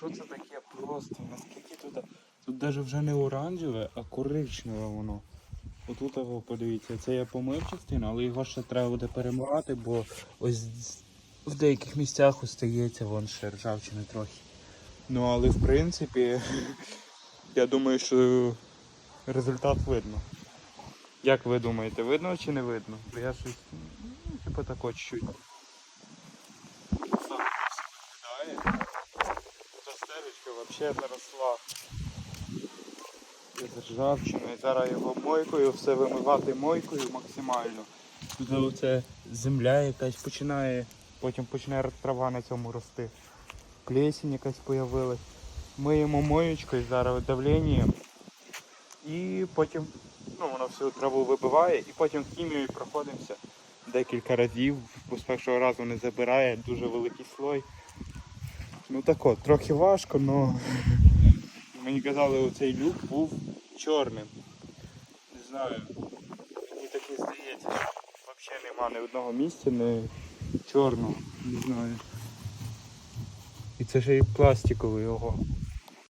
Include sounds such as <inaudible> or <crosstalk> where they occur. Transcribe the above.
що це таке просто? Наскільки тут. Тут навіть вже не оранжеве, а коричневе воно. Отут його подивіться, це я помив частину, але його ще треба буде перемивати, бо ось в деяких місцях остається вон ще ржавчини трохи. Ну але в принципі, <laughs> я думаю, що результат видно. Як ви думаєте, видно чи не видно? Бо я щось, ну, типу тако чуть-чуть. Та стелечка взагалі заросла. Ржавчиною. Зараз його мойкою, все вимивати мойкою максимально. Тут оце земля якась починає, потім почне трава на цьому рости. Плесінь якась появилась. Миємо моєчкою зараз давлення. І потім ну, воно всю траву вибиває, і потім хімією проходимося декілька разів, бо з першого разу не забирає дуже великий слой. Ну так от, трохи важко, але мені казали, оцей люк був чорним. Не знаю. Мені так і здається, взагалі нема ні одного місця, не чорного. Не знаю. І це ще й пластиковий його.